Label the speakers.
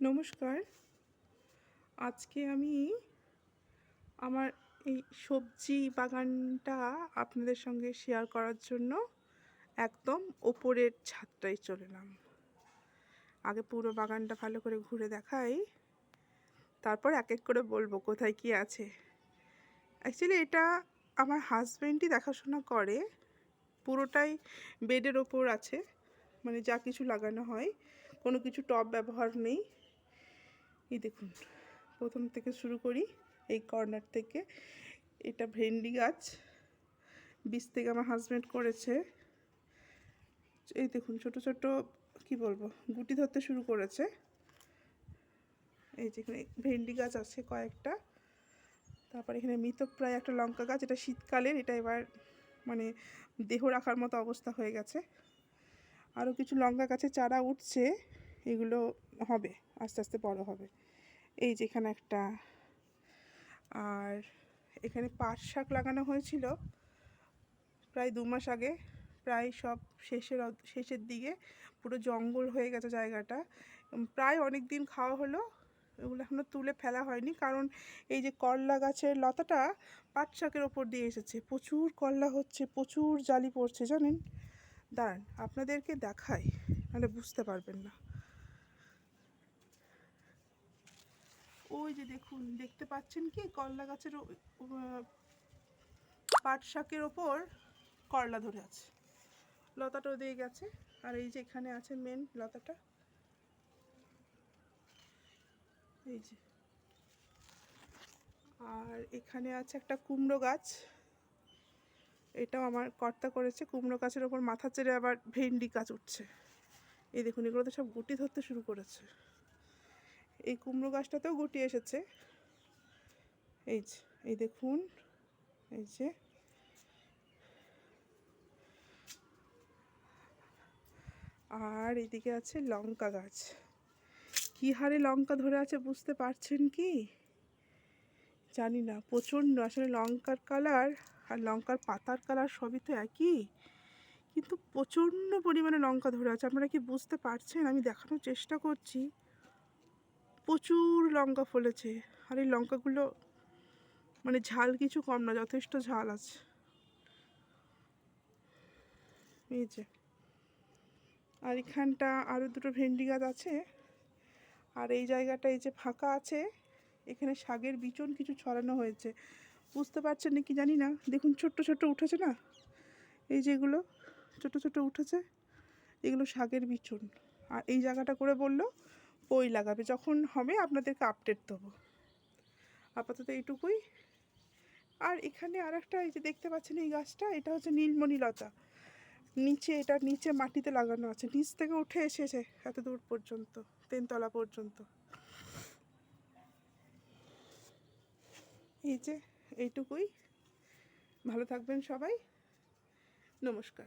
Speaker 1: নমস্কার। আজকে আমি আমার এই সবজি বাগানটা আপনাদের সঙ্গে শেয়ার করার জন্য একদম ওপরের ছাদটায় চলে এলাম। আগে পুরো বাগানটা ভালো করে ঘুরে দেখাই, তারপর এক এক করে বলব কোথায় কি আছে। অ্যাকচুয়ালি এটা আমার হাজব্যান্ডই দেখাশোনা করে, পুরোটাই বেডের ওপর আছে মানে যা কিছু লাগানো হয়, কোনো কিছু টব ব্যবহার নেই। এই দেখুন, প্রথম থেকে শুরু করি, এই কর্নার থেকে। এটা ভেন্ডি গাছ বীজ থেকে আমার হাজব্যান্ড করেছে। এই দেখুন, ছোট ছোট, কি বলব, গুটি ধরতে শুরু করেছে। এই যেখানে ভেন্ডি গাছ আছে কয়েকটা। তারপর এখানে মৃতপ্রায় একটা লঙ্কা গাছ, এটা শীতকালের, এটা এবার মানে দেহ রাখার মতো অবস্থা হয়ে গেছে। আরও কিছু লঙ্কা গাছের চারা উঠছে, এগুলো হবে, আস্তে আস্তে বড় হবে। এই যেখানে একটা, আর এখানে পাট শাক লাগানো হয়েছিল প্রায় দু মাস আগে। প্রায় সব শেষের শেষের দিকে পুরো জঙ্গল হয়ে গেছে জায়গাটা। প্রায় অনেক দিন খাওয়া হলো। এগুলো এখনও তুলে ফেলা হয়নি কারণ এই যে করলা গাছের লতাটা পাট শাকের ওপর দিয়ে এসেছে। প্রচুর করলা হচ্ছে, প্রচুর জালি পড়ছে, জানেন? দাঁড়ান, আপনাদেরকে দেখাই নাহলে বুঝতে পারবেন না। ওই যে দেখুন, দেখতে পাচ্ছেন কি? করলা গাছের পাট শাকের ওপর করলা ধরে আছে। লতাটাও দিয়ে গেছে। আর এই যে এখানে আছে মেন লতাটা। এই যে। আর এখানে আছে একটা কুমড়ো গাছ। এটাও আমার কর্তা করেছে। কুমড়ো গাছের ওপর মাথা চেড়ে আবার ভেন্ডি গাছ উঠছে। এই দেখুন, এগুলো তো সব গুটি ধরতে শুরু করেছে। এই কুমড়ো গাছটাতেও গুটি এসেছে। এই যে, এই দেখুন, এই যে। আর এদিকে আছে লঙ্কা গাছ। কী হারে লঙ্কা ধরে আছে বুঝতে পারছেন কি? জানি না, প্রচণ্ড। আসলে লঙ্কার কালার আর লঙ্কার পাতার কালার সবই তো একই। কিন্তু প্রচণ্ড পরিমাণে লঙ্কা ধরে আছে। আপনারা কি বুঝতে পারছেন? আমি দেখানোর চেষ্টা করছি। প্রচুর লঙ্কা ফলেছে। আর এই লঙ্কাগুলো মানে ঝাল কিছু কম না, যথেষ্ট ঝাল আছে। এই যে। আর এখানটা আরও দুটো ভেন্ডি গাছ আছে। আর এই জায়গাটা এই যে ফাঁকা আছে, এখানে শাগের বিচন কিছু ছড়ানো হয়েছে। বুঝতে পারছেন নাকি জানি না? দেখুন ছোট্ট ছোট্ট উঠেছে না? এই যেগুলো ছোট ছোট উঠেছে, এগুলো শাগের বিচন। আর এই জায়গাটা করে বলল পই লাগাবে, যখন হবে আপনাদেরকে আপডেট দেবো। আপাতত এইটুকুই। আর এখানে আর একটা এই যে দেখতে পাচ্ছেন এই গাছটা, এটা হচ্ছে নীলমণি লতা। নিচে এটা নিচে মাটিতে লাগানো আছে, নিচ থেকে উঠে এসেছে এত দূর পর্যন্ত, তিনতলা পর্যন্ত। এই যে এইটুকুই। ভালো থাকবেন সবাই। নমস্কার।